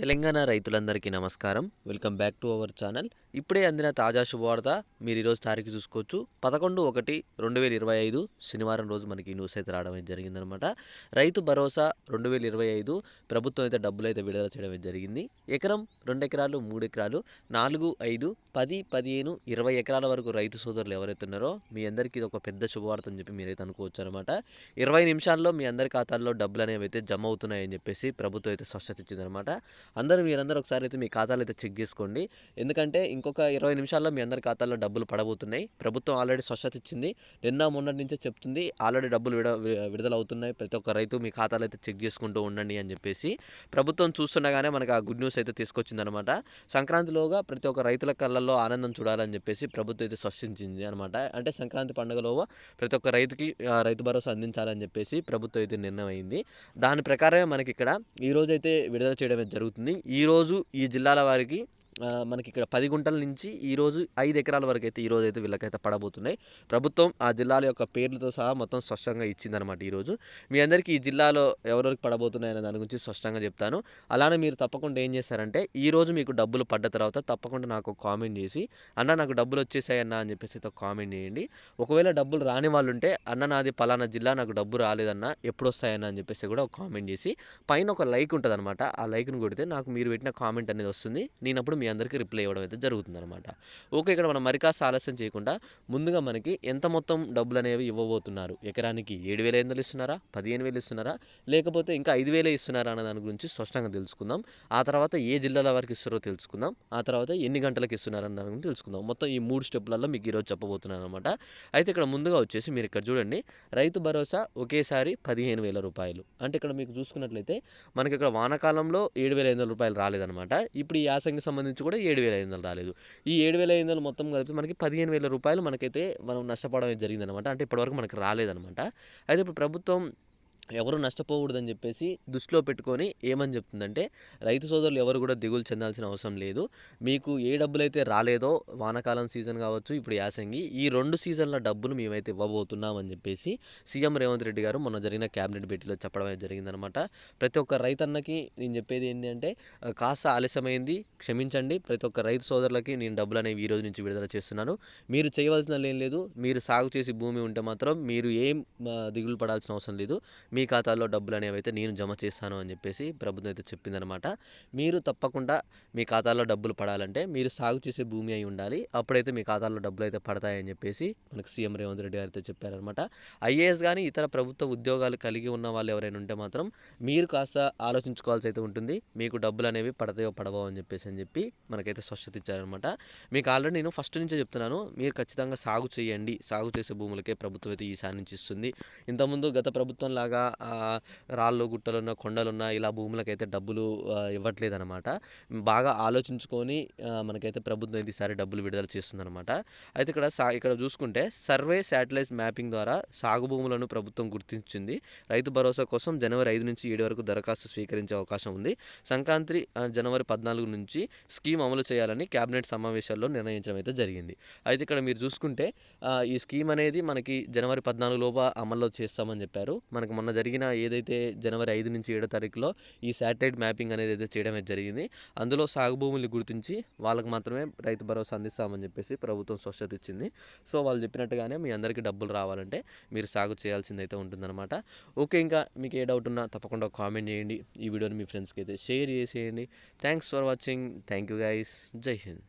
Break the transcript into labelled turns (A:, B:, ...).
A: తెలంగాణ రైతులందరికీ నమస్కారం. Welcome back to our channel. ఇప్పుడే అందిన తాజా శుభవార్త మీరు ఈరోజు తారీఖు చూసుకోవచ్చు. పదకొండు ఒకటి రెండు వేల ఇరవై ఐదు శనివారం రోజు మనకి న్యూస్ అయితే రావడం జరిగిందనమాట రైతు భరోసా రెండు వేల ఇరవై ఐదు ప్రభుత్వం అయితే డబ్బులు అయితే విడుదల చేయడం జరిగింది. ఎకరం రెండు ఎకరాలు మూడు ఎకరాలు నాలుగు ఐదు పది పదిహేను ఇరవై ఎకరాల వరకు రైతు సోదరులు ఎవరైతే ఉన్నారో మీ అందరికీ ఇది ఒక పెద్ద శుభవార్త అని చెప్పి మీరైతే అనుకోవచ్చు అనమాట ఇరవై నిమిషాల్లో మీ అందరి ఖాతాల్లో డబ్బులు అనేవి అయితే జమ అవుతున్నాయని చెప్పేసి ప్రభుత్వం అయితే స్పష్టత ఇచ్చిందనమాట అందరూ మీరందరూ ఒకసారి అయితే మీ ఖాతాలు అయితే చెక్ చేసుకోండి. ఎందుకంటే ఇంకొక ఇరవై నిమిషాల్లో మీ అందరి ఖాతాల్లో డబ్బులు పడబోతున్నాయి. ప్రభుత్వం ఆల్రెడీ స్వచ్ఛత ఇచ్చింది. నిన్న మొన్నటి నుంచే చెప్తుంది ఆల్రెడీ డబ్బులు విడ విడుదల అవుతున్నాయి ప్రతి ఒక్క రైతు మీ ఖాతాలు అయితే చెక్ చేసుకుంటూ ఉండండి అని చెప్పేసి ప్రభుత్వం చూస్తుండగానే మనకు ఆ గుడ్ న్యూస్ అయితే తీసుకొచ్చిందనమాట. సంక్రాంతిలోగా ప్రతి ఒక్క రైతుల కళ్ళల్లో ఆనందం చూడాలని చెప్పేసి ప్రభుత్వం అయితే స్పష్టించింది అనమాట. అంటే సంక్రాంతి పండుగలో ప్రతి ఒక్క రైతుకి రైతు భరోసా అందించాలని చెప్పేసి ప్రభుత్వం అయితే నిర్ణయం అయింది. దాని ప్రకారమే మనకి ఇక్కడ ఈరోజైతే అయితే విడుదల చేయడం జరుగుతుంది. జరుగుతుంది. ఈరోజు ఈ జిల్లాల వారికి మనకి ఇక్కడ పది గుంటల నుంచి ఈరోజు ఐదు ఎకరాల వరకు అయితే ఈరోజు అయితే వీళ్ళకైతే పడబోతున్నాయి. ప్రభుత్వం ఆ జిల్లాల యొక్క పేర్లతో సహా మొత్తం స్పష్టంగా ఇచ్చిందనమాట ఈరోజు మీ అందరికీ ఈ జిల్లాలో ఎవరెవరికి పడబోతున్నాయి అనే దాని గురించి స్పష్టంగా చెప్తాను. అలానే మీరు తప్పకుండా ఏం చేస్తారంటే ఈరోజు మీకు డబ్బులు పడ్డ తర్వాత తప్పకుండా నాకు కామెంట్ చేసి అన్న నాకు డబ్బులు వచ్చేసాయి అన్న అని చెప్పేసి అయితే కామెంట్ చేయండి. ఒకవేళ డబ్బులు రాని వాళ్ళు ఉంటే అన్న నాది పలానా జిల్లా నాకు డబ్బు రాలేదన్న ఎప్పుడు వస్తాయన్న అని చెప్పేసి కూడా ఒక కామెంట్ చేసి పైన ఒక లైక్ ఉంటుంది అనమాట ఆ లైక్ను కొడితే నాకు మీరు పెట్టిన కామెంట్ అనేది వస్తుంది. నేను అప్పుడు మీ అందరికీ రిప్లై ఇవ్వడం అయితే జరుగుతుంది అనమాట ఓకే ఇక్కడ మనం మరి కాస్త ఆలస్యం చేయకుండా ముందుగా మనకి ఎంత మొత్తం డబ్బులు అనేవి ఇవ్వబోతున్నారు? ఎకరానికి ఏడు వేల ఐదు వందలు ఇస్తున్నారా? పదిహేను వేలు ఇస్తున్నారా? లేకపోతే ఇంకా ఐదు వేలే ఇస్తున్నారా అన్న దాని గురించి స్పష్టంగా తెలుసుకుందాం. ఆ తర్వాత ఏ జిల్లాల వరకు ఇస్తారో తెలుసుకుందాం. ఆ తర్వాత ఎన్ని గంటలకు ఇస్తున్నారన్న దాని గురించి తెలుసుకుందాం. మొత్తం ఈ మూడు స్టెప్లలో మీకు ఈరోజు చెప్పబోతున్నాను అనమాట అయితే ఇక్కడ ముందుగా వచ్చేసి మీరు ఇక్కడ చూడండి. రైతు భరోసా ఒకేసారి పదిహేను వేల రూపాయలు. అంటే ఇక్కడ మీకు చూసుకున్నట్లయితే మనకి ఇక్కడ వానాకాలంలో ఏడు వేల ఐదు వందల రూపాయలు రాలేదనమాట ఇప్పుడు ఈ యాసంగి సంబంధించి కూడా ఏడు వేల ఐదు వందలు రాలేదు. ఈ ఏడు వేల ఐదు వందలు మొత్తం కలిపి మనకి పదిహేను వేల రూపాయలు మనకైతే మనం నష్టపోవడం జరిగిందనమాట అంటే ఇప్పటివరకు మనకి రాలేదనమాట అయితే ఇప్పుడు ప్రభుత్వం ఎవరు నష్టపోకూడదని చెప్పేసి దృష్టిలో పెట్టుకొని ఏమని చెప్తుందంటే రైతు సోదరులు ఎవరు కూడా దిగులు చెందాల్సిన అవసరం లేదు. మీకు ఏ డబ్బులు అయితే రాలేదో వానాకాలం సీజన్ కావచ్చు ఇప్పుడు యాసంగి ఈ రెండు సీజన్ల డబ్బులు మేమైతే ఇవ్వబోతున్నామని చెప్పేసి సీఎం రేవంత్ రెడ్డి గారు మొన్న జరిగిన క్యాబినెట్ భేటీలో చెప్పడం అయితే జరిగిందనమాట ప్రతి ఒక్క రైతన్నకి నేను చెప్పేది ఏంటి అంటే కాస్త ఆలస్యమైంది క్షమించండి. ప్రతి ఒక్క రైతు సోదరులకి నేను డబ్బులు అనేవి ఈ రోజు నుంచి విడుదల చేస్తున్నాను. మీరు చేయవలసిన ఏం లేదు. మీరు సాగు చేసి భూమి ఉంటే మాత్రం మీరు ఏం దిగులు పడాల్సిన అవసరం లేదు. మీ మీ ఖాతాలో డబ్బులు అనేవి అయితే నేను జమ చేస్తాను అని చెప్పేసి ప్రభుత్వం అయితే చెప్పిందనమాట మీరు తప్పకుండా మీ ఖాతాలో డబ్బులు పడాలంటే మీరు సాగు చేసే భూమి అయి ఉండాలి. అప్పుడైతే మీ ఖాతాలో డబ్బులు అయితే పడతాయని చెప్పేసి మనకు సీఎం రేవంత్ రెడ్డి గారు అయితే చెప్పారనమాట ఐఏఎస్ కానీ ఇతర ప్రభుత్వ ఉద్యోగాలు కలిగి ఉన్న వాళ్ళు ఎవరైనా ఉంటే మాత్రం మీరు కాస్త ఆలోచించుకోవాల్సి అయితే ఉంటుంది. మీకు డబ్బులు అనేవి పడతాయో పడవో అని చెప్పేసి అని చెప్పి మనకైతే స్పష్టత ఇచ్చారనమాట మీకు ఆల్రెడీ నేను ఫస్ట్ నుంచే చెప్తున్నాను. మీరు ఖచ్చితంగా సాగు చేయండి. సాగు చేసే భూములకే ప్రభుత్వం అయితే ఈసారి నుంచి ఇస్తుంది. ఇంతకుముందు గత ప్రభుత్వం లాగా రాళ్ళు గుట్టలున్న కొండలున్న ఇలా భూములకైతే డబ్బులు ఇవ్వట్లేదు అనమాట బాగా ఆలోచించుకొని మనకైతే ప్రభుత్వం అయితే ఈసారి డబ్బులు విడుదల చేస్తుందన్నమాట. అయితే ఇక్కడ సా ఇక్కడ చూసుకుంటే సర్వే శాటిలైట్ మ్యాపింగ్ ద్వారా సాగు భూములను ప్రభుత్వం గుర్తించింది. రైతు భరోసా కోసం జనవరి ఐదు నుంచి ఏడు వరకు దరఖాస్తు స్వీకరించే అవకాశం ఉంది. సంక్రాంతి జనవరి పద్నాలుగు నుంచి స్కీమ్ అమలు చేయాలని కేబినెట్ సమావేశాల్లో నిర్ణయించడం అయితే జరిగింది. అయితే ఇక్కడ మీరు చూసుకుంటే ఈ స్కీమ్ అనేది మనకి జనవరి పద్నాలుగు లోప అమల్లో చేస్తామని చెప్పారు. మనకు మొన్న జరిగిన ఏదైతే జనవరి ఐదు నుంచి ఏడో తారీఖులో ఈ శాటిలైట్ మ్యాపింగ్ అనేది అయితే చేయడం అయితే జరిగింది. అందులో సాగు భూములు గుర్తించి వాళ్ళకి మాత్రమే రైతు భరోసా అందిస్తామని చెప్పేసి ప్రభుత్వం స్వచ్ఛత ఇచ్చింది. సో వాళ్ళు చెప్పినట్టుగానే మీ అందరికీ డబ్బులు రావాలంటే మీరు సాగు చేయాల్సింది అయితే ఉంటుందన్నమాట. ఓకే ఇంకా మీకు ఏ డౌట్ ఉన్నా తప్పకుండా కామెంట్ చేయండి. ఈ వీడియోని మీ ఫ్రెండ్స్కి అయితే షేర్ చేసేయండి. Thanks for watching. Thank you guys Jai Hind.